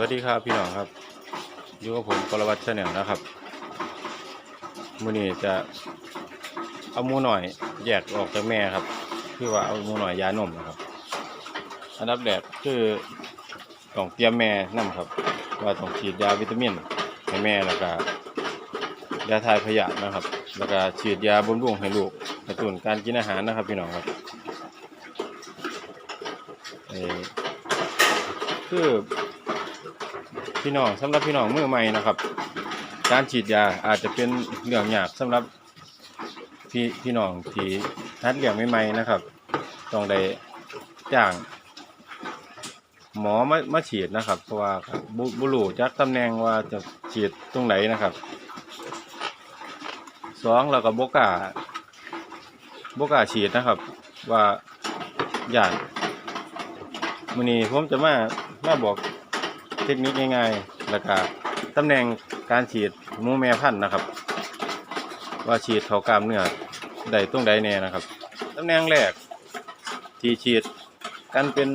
วัสดีครับพี่น้องครับอยู่กับผมกรวัตชาแนลนะครับมือนี้จะเอามูหน่อยแยกออกจากแม่ครับคือว่าเอามูหน่อยยานมนะครับอันดับแรกคือต้องเตรียมแม่นํครับ ว่าต้องฉีดยาวิตามินให้แม่แล้วก็ยาทายพยาธินะครับ แล้วก็ฉีดยาบำรุงให้ลูกกระตุ้นการกินอาหารนะครับพี่น้องครับคือ พี่น้องสำหรับพี่น้องมือใหม่นะครับ การฉีดยาอาจจะเป็นเรื่องยากสำหรับพี่พี่น้องที่หัดเลี้ยงใหม่ๆนะครับ ต้องได้จ้าง หมอมามาฉีดนะครับ เพราะว่าบุบุรุจักตำแหน่งว่าจะฉีดตรงไหนนะครับสองเราก็บกาบกาฉีดนะครับ ว่าย่านมื้อนี้ผมจะมามาบอก เทคนิคง่ายๆ แล้วก็ตำแหน่งการฉีดมูแม่พันธุ์นะครับ ว่าฉีดเขากล้ามเนื้อใดตรงใดแน่นะครับตำแหน่งแรกที่ฉีดกันเป็น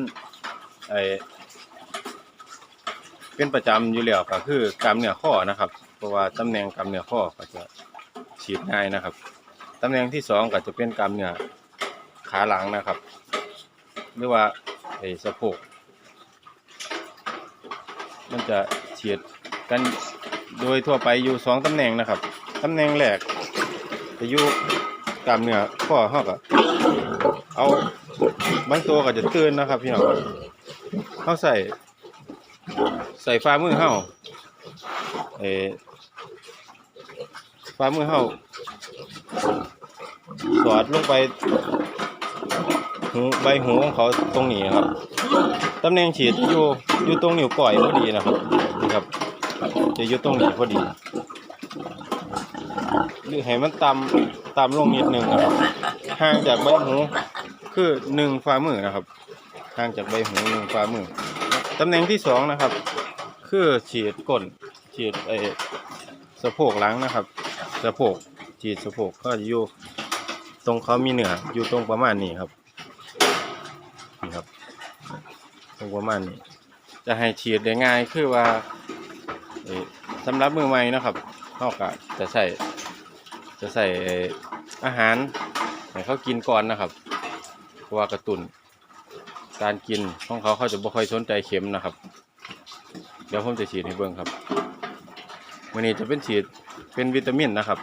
ไอเป็นประจำอยู่แล้วก็คือกล้ามเนื้อข้อนะครับ เพราะว่าตำแหน่งกล้ามเนื้อข้อก็จะฉีดง่ายนะครับตำแหน่งที่สองก็จะเป็นกล้ามเนื้อขาหลังนะครับ หรือว่าไอ้สะโพก มันจะเฉียดกันโดยทั่วไปอยู่สองตำแหน่งนะครับตำแหน่งแรกจะอยู่กล้ามเนื้อข้อเฮาก็เอาบางตัวก็จะตื่นนะครับพี่น้องเฮาใส่ ใส่ฝ่ามือเฮาเออฝ่ามือเฮาสอดลงไป หูใบหูของเขาตรงนี้ครับตำแหน่งฉีดอยู่อยู่ตรงนิ้วก้อยพอดีนะครับนี่ครับ จะอยู่ตรงนี้พอดีหรือให้มันต่ำต่ำลงนิดนึงนะครับห่างจากใบหูคือหนึ่งฝ่ามือนะครับห่างจากใบหูหนึ่งฝ่ามือตำแหน่งที่สองนะครับ คือฉีดก้นฉีดไอสะโพกหลังนะครับสะโพกฉีดสะโพกก็อยู่ตรงเขามีเหนืออยู่ตรงประมาณนี้ครับ นี่ครับตรงประมาณนี้จะให้ฉีดได้ง่ายคือว่าสำหรับมือใหม่นะครับเขาก็จะใส่จะใส่อาหารให้เขากินก่อนนะครับเพราะว่ากระตุนการกินของเขาเขาจะบ่ค่อยสนใจเข็มนะครับ เดี๋ยวผมจะฉีดให้เบิ่งครับวันนี้จะเป็นฉีดเป็นวิตามินนะครับ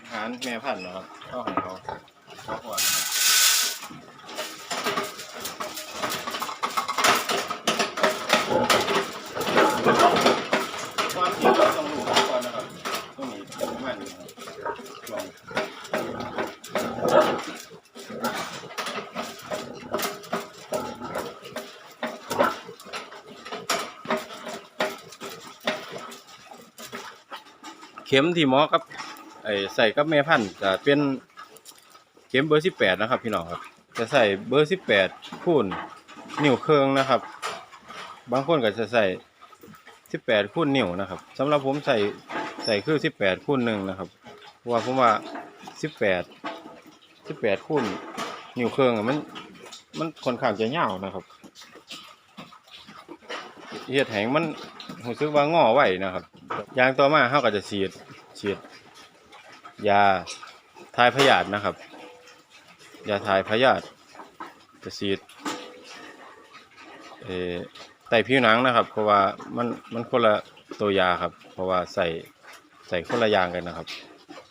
อาหารแม่พันธุ์นะครับข้าให้เขาเขาก่อนนะครับควาจริงเราต้องรู้ก่อนนะครับต้องมีประมาณนี้ครับลอง เข็มที่หมอกับไอ้ใส่กับแม่พันธุ์จะเป็นเข็มเบอร์สิบแปดนะครับ พี่น้องครับจะใส่เบอร์สิบแปดคูณนิ้วเครื่องนะครับ บางคนก็จะใส่สิบแปดคูณนิ้วนะครับสำหรับผมใส่ใส่คือสิบแปดคูณหนึ่งนะครับเพราะว่าผมว่าสิบแปดสิบแปดคูณนิ้วเครื่องมันมันค่อนข้างจะยาวนะครับเฮ็ดแหงมันรู้สึกว่างอไหวนะครับ ยางต่อมาเขาก็จะฉีดฉีด ยาทายพยาธินะครับ ยาทายพยาธิจะฉีดเออไต่ผิวหนังนะครับ เพราะว่ามันมันคนละตัวยาครับ เพราะว่าใส่ใส่คนละยางกันนะครับ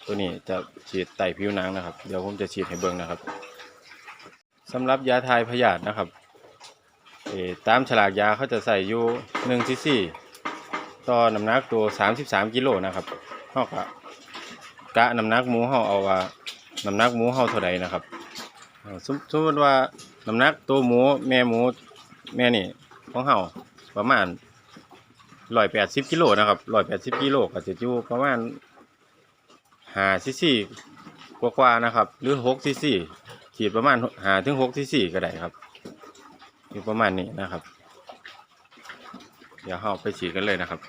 ตัวนี้จะฉีดไต่ผิวหนังนะครับ เดี๋ยวผมจะฉีดให้เบิ่งนะครับสำหรับยาทายพยาธินะครับเอตามฉลากยาเขาจะใส่อยู่หนึ่งซีซี ต่อน้ำหนักตัวสามสิบสามกิโลนะครับเท่ากับกะน้ำหนักหมูเฮาเอาว่าน้ำหนักหมูเฮาเท่าใดนะครับสมสมมติว่าน้ำหนักตัวหมูแม่หมูแม่นี่ของเฮาประมาณร้อยแปดสิบกิโลนะครับร้อยแปดสิบกิโลก็จะอยู่ประมาณห้าซีซีกว่าๆนะครับ หรือหกซีซีฉีดประมาณหาถึงหกซีซีก็ได้ครับ อยู่ประมาณนี้นะครับ เดี๋ยวเราไปฉีดกันเลยนะครับ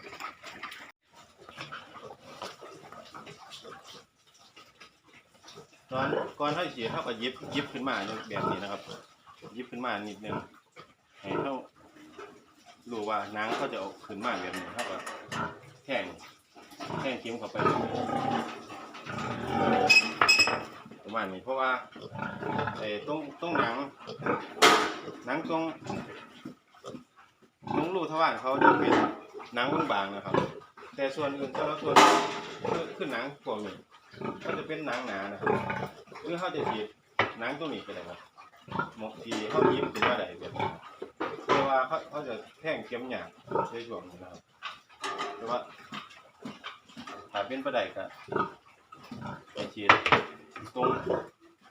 ตอนก่อนให้ฉีดเขาก็หยิบยิบขึ้นมาแบบนี้นะครับ ยิบขึ้นมานิดนึงให้เขารู้ว่าหนังเขาจะออกขึ้นมาแบบนี้เขาก็แทงแทงเข็มเข้าไปประมาณนี้เพราะว่าไอ้ตรงตรงหนังหนังตรงตรงรูทวารเขาจะเป็นหนังบางๆนะครับ แต่ส่วนอื่นแต่ละส่วนคือคือหนังพวกนี้ ก็จะเป็นหนังหนานะครับหรือเขาจะฉีดหนังตรงนี้ก็ได้ครับหมกทีเขายิ้มถึงว่าใดแบบนี้เพราะว่าเขาเขาจะแท่งเข็มหยาบในช่วงนี้นะครับแต่ว่าถ้าเป็นประไดก็จะฉีดตรง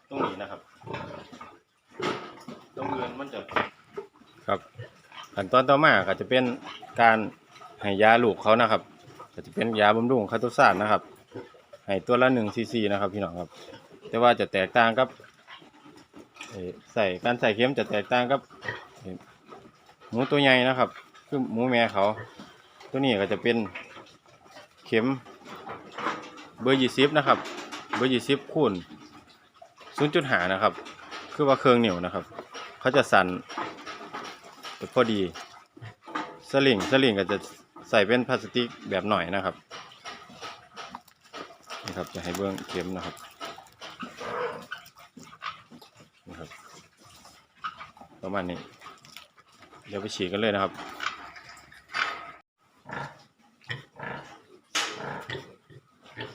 ตรงนี้นะครับตรงเรือนมันจะครับขั้นตอนต่อมาก็จะเป็นการให้ยาลูกเขานะครับก็จะเป็นยาบำรุงคาโตซานนะครับ ให้ตัวละหนึ่งซีซีนะครับพี่น้องครับ แต่ว่าจะแตกต่างกับใส่การใส่เข็มจะแตกต่างกับหมูตัวใหญ่นะครับ คือหมูแม่เขา ตัวนี้ก็จะเป็นเข็มเบอร์ยี่สิบนะครับ เบอร์ยี่สิบคูณศูนย์จุดหานะครับ คือว่าเครื่องเหนียวนะครับ เขาจะสั่นพอดี สลิงสลิงก็จะใส่เป็นพลาสติกแบบหน่อยนะครับ ครับ จะให้เบื้องเข็มนะครับนี่ครับ ประมาณนี้ เดี๋ยวไปฉีดกันเลยนะครับ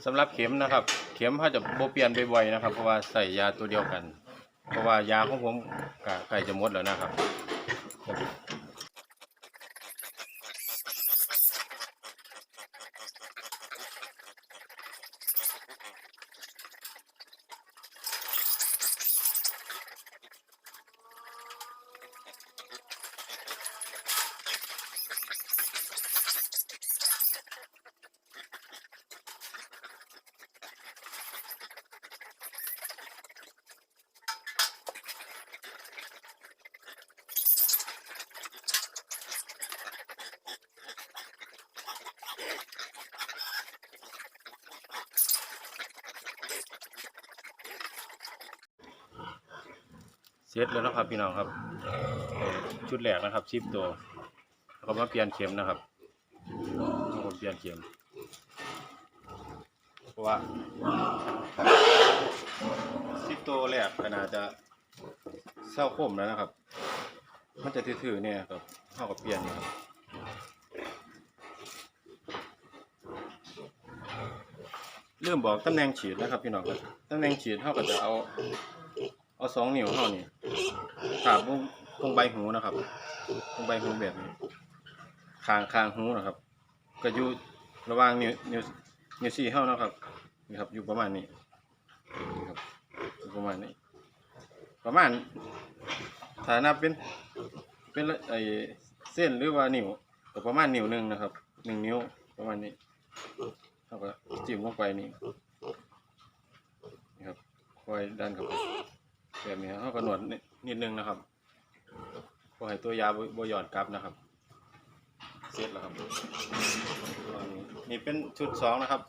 สำหรับเข็มนะครับ เข็มเขาจะโบเปลี่ยนบ่อยๆนะครับ เพราะว่าใส่ยาตัวเดียวกัน เพราะว่ายาของผมก็ใกล้จะหมดแล้วนะครับ เสร็จแล้วนะครับพี่น้องครับ ชุดแรกนะครับชิปตัวแล้วก็มาเปลี่ยนเข็มนะครับบาคนเปลี่ยนเข็มเพราะว่าชิปตัวแรกก็น่าจะเศร้าคมแล้วนะครับ มันจะถือๆเนี่ยครับเท่ากับเปลี่ยนครับเริ่มบอกตำแหน่งฉีดนะครับพี่น้องครับตำแหน่งฉีดเท่ากับจะเอาเอาสองนิ้วเท่านี้ ถาบตรงตรงใบหูนะครับตรงใบหูแบบนี้คางคางหูนะครับ ก็อยู่ระหว่างนิ้วนิ้วนิ้วสี่เท่านะครับนี่ครับ อยู่ประมาณนี้นี่ครับอยู่ประมาณนี้ ประมาณถ้านับเป็นเป็นไอเส้นหรือว่านิ้วก็ประมาณนิ้วหนึ่งนะครับหนึ่งนิ้วประมาณนี้เท่ากับจิ้มลงไปนี่นครับคอยดันเข้าไป แบบนี้เขากระหนดนิดนิดนึงนะครับพอให้ตัวยาบ่บ่หยอดกลับนะครับ เสร็จแล้วครับตอนนี้นี่เป็นชุดสองนะครับ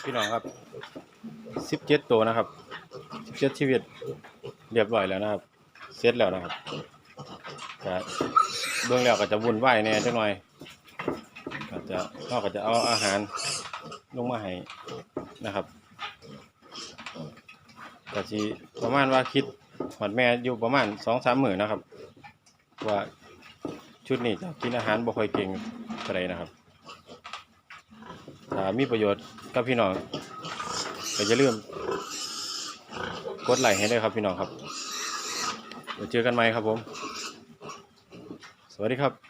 ครับพี่น้องครับสิบเจ็ดตัวนะครับสิบเจ็ดชีวิตเรียบร้อยแล้วนะครับเสร็จแล้วนะครับก็เบื้องแล้วก็จะวุ่นวายแน่จังหน่อยก็จะเราก็จะเอาอาหารลงมาให้นะครับก็สิประมาณว่าคิดหอดแม่อยู่ประมาณสองสามหมื่นนะครับ ว่าชุดนี้จะกินอาหารบ่ค่อยเก่งเท่าไรนะครับ ถ้ามีประโยชน์กับพี่น้องก็อย่าลืมกดไลค์ให้ด้วยครับพี่น้องครับเดี๋ยวเจอกันใหม่ครับผม สวัสดีครับ